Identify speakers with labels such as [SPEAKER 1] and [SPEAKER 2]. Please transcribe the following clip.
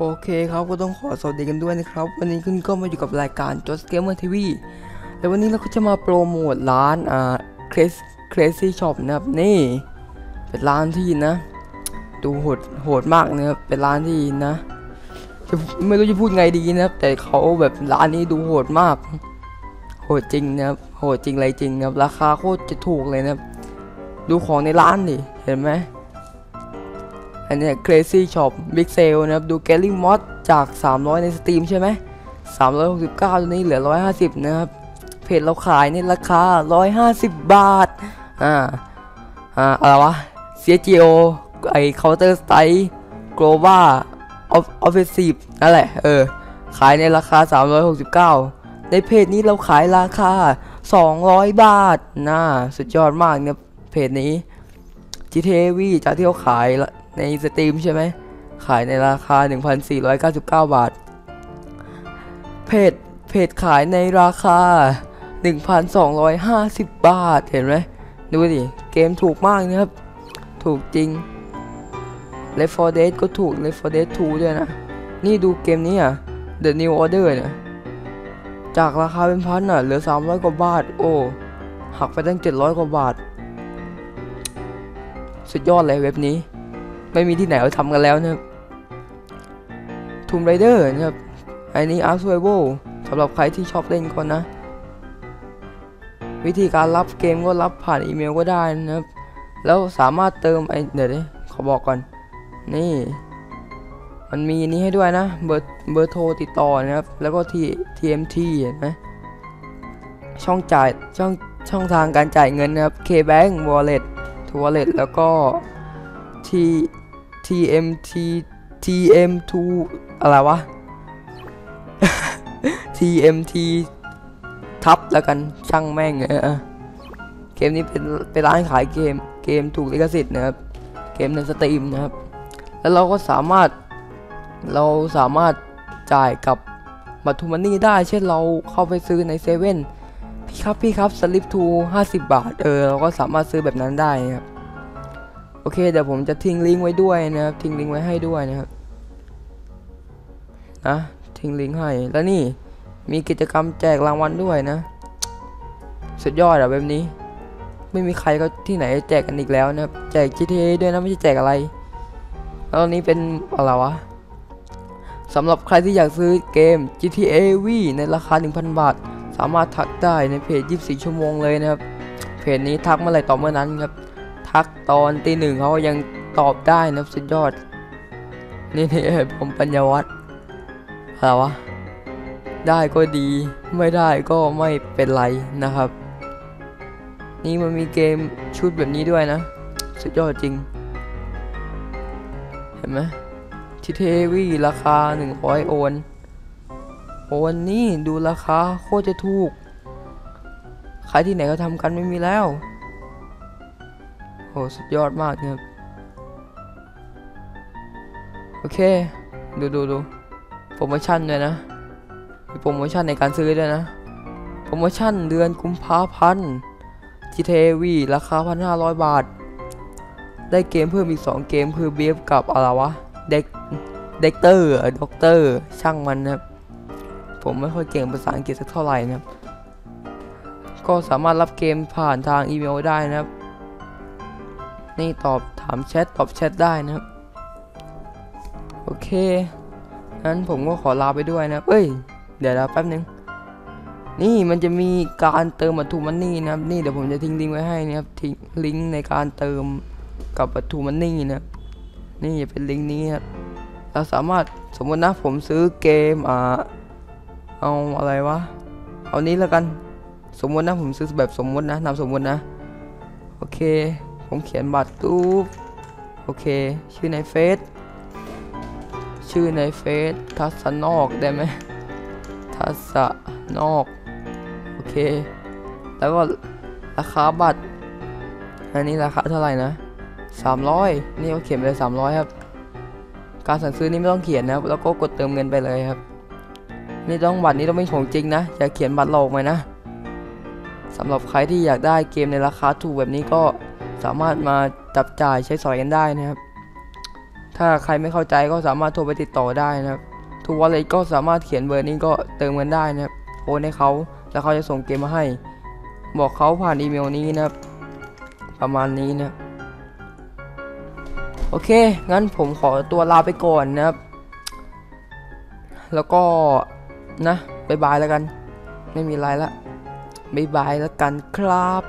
[SPEAKER 1] โอเคครับก็ต้องขอสวัสดีกันด้วยนะครับ วันนี้คุณก็มาอยู่กับรายการ Just Gamer TV แล้ววันนี้เราก็จะมาโปรโมทร้านอ่า Crazy Shop นะครับนี่เป็นร้านที่นะ ดูโหดโหดมากนะครับเป็นร้านที่นะจะไม่รู้จะพูดไงดีนะครับ แต่เขาแบบร้านนี้ดูโหดมาก โหดจริงนะครับโหดจริงอะไรจริงนะครับราคาโคตรจะถูกเลยนะครับดูของในร้านดิเห็นไหม อันนี้ Crazy Shop Big Sale นะครับ ดู g a l l y Mod จาก 300 ในสตรีมใช่ไหม369 ตัวนี้เหลือ 150 นะครับ เพจเราขายในราคา 150 บาท อ่า อ่า อะไรวะ CGO ไอ Counter Strike Glova Offensive นั่นแหละ เออ ขายในราคา 369 ในเพจนี้เราขายราคา 200 บาทน่าสุดยอดมากเนี่ยเพจนี้ GTA V จากที่เขาขายในสตรีมใช่ไหม ขายในราคา 1,499 บาท เพจ เพจขายในราคา 1,250 บาท เห็นไหม ดูดิ เกมถูกมากนะครับ ถูกจริง Left 4 Dead ก็ถูก Left 4 Dead 2 ด้วยนะ นี่ดูเกมนี้อะ The New Order เนี่ย จากราคาเป็นพันอะ เหลือ 300 กว่าบาท โอ้ หักไปตั้ง 700 กว่าบาท สุดยอดเลยเว็บนี้ ไม่มีที่ไหนเขาทำกันแล้วนะครับ Tomb Raider นะครับอันนี้ Ark Survival สำหรับใครที่ชอบเล่นก่อนนะ วิธีการรับเกมก็รับผ่านอีเมลก็ได้นะครับ แล้วสามารถเติมไอเดี๋ยวดิขอบอกก่อน นี่ มันมีนี้ให้ด้วยนะ เบอร์เบอร์โทรติดต่อนะครับ แล้วก็ที่ TMT เห็นไหมช่องจ่ายช่องช่องทางการจ่ายเงินนะครับ KBank Wallet ทูวอเล็ตแล้วก็ T TMT TM2 อะไรวะ TMT ทับแล้วกันช่างแม่งเออเกมนี้เป็นเป็นร้านขายเกมเกมถูกลิขสิทธิ์นะครับ เกมในสตรีมนะครับ แล้วเราก็สามารถเราสามารถจ่ายกับบัตรทูมันนี่ได้ เช่นเราเข้าไปซื้อในเซเว่น ครับพี่ครับสลิปทู50บาท เออเราก็สามารถซื้อแบบนั้นได้นะครับ โอเคเดี๋ยวผมจะทิ้งลิงก์ไว้ด้วยนะครับ ทิ้งลิงก์ไว้ให้ด้วยนะครับ นะ ทิ้งลิงก์ให้ แล้วนี่มีกิจกรรมแจกรางวัลด้วยนะ สุดยอดอะแบบนี้ ไม่มีใครก็ที่ไหนแจกกันอีกแล้วนะครับ แจก GTA ด้วยนะไม่ใช่แจกอะไร แล้วนนี้เป็นอะไรวะสำหรับใครที่อยากซื้อเกม GTA V ในราคา 1,000 บาท สามารถทักได้ในเพจ 24 ชั่วโมงเลยนะครับ เพจนี้ทักเมื่อไหร่ตอบเมื่อนั้นครับ ทักตอนตีหนึ่งเขายังตอบได้นะครับสุดยอด นี่นี่ผมปัญญวัฒน์อะไรวะ ได้ก็ดี ไม่ได้ก็ไม่เป็นไรนะครับ นี่มันมีเกมชุดแบบนี้ด้วยนะ สุดยอดจริง เห็นไหมที่เทวีราคา 100 โอน โอนนี่ดูราคาโคตรจะถูก ขายที่ไหนเขาทำกันไม่มีแล้ว โหสุดยอดมากนะครับ โอเค ดูดูดูโปรโมชั่นด้วยนะ มีโปรโมชั่นในการซื้อด้วยนะ โปรโมชั่นเดือนกุมภาพันธ์ GTV ราคา 1,500 บาท ได้เกมเพิ่มอีก 2 เกมคือเบฟกับอะไรวะ เด็กเด็กเตอร์ด็อกเตอร์ ช่างมันนะครับ ผมไม่ค่อยเก่งภาษาอังกฤษสักเท่าไหร่นะครับ ก็สามารถรับเกมผ่านทางอีเมลได้นะครับ นี่ตอบถามแชทตอบแชทได้นะครับ โอเคงั้นผมก็ขอลาไปด้วยนะเอ้ย เดี๋ยวนะแป๊บนึง นี่มันจะมีการเติมบัตรทูมันนี่นะครับ นี่เดี๋ยวผมจะทิ้งลิงก์ไว้ให้นะครับ ทิ้งลิงก์ในการเติมกับบัตรทูมันนี่นะนี่เป็นลิงก์นี้ครับเราสามารถสมมตินะผมซื้อเกมอ่า เอาอะไรวะ เอานี้แล้วกัน สมมตินะผมซื้อแบบสมมตินะนามสมมตินะ โอเค ผมเขียนบัตรตู้โอเค ชื่อในเฟซ ชื่อในเฟซ ทัศนอกได้ไหม ทัศนอก โอเค แล้วก็ราคาบัตร อันนี้ราคาเท่าไหร่นะ 300 นี่เขาเขียนไปเลย300 ครับ การสั่งซื้อนี่ไม่ต้องเขียนนะครับ แล้วก็กดเติมเงินไปเลยครับ นี่ต้องบัตรนี้ต้องเป็นของจริงนะ อย่าเขียนบัตรหลอกมนะสำหรับใครที่อยากได้เกมในราคาถูกแบบนี้ก็สามารถมาจับจ่ายใช้สอยกันได้นะครับ ถ้าใครไม่เข้าใจก็สามารถโทรไปติดต่อได้นะครับ ทุกวอลเล็ตก็สามารถเขียนเบอร์นี้ก็เติมเงินได้นะครับ โอนให้เขาแล้วเขาจะส่งเกมมาให้ บอกเขาผ่านอีเมลนี้นะครับ ประมาณนี้นะโอเค งั้นผมขอตัวลาไปก่อนนะครับ แล้วก็ นะบายบายแล้วกัน ไม่มีอะไรละบายบายแล้วกันครับ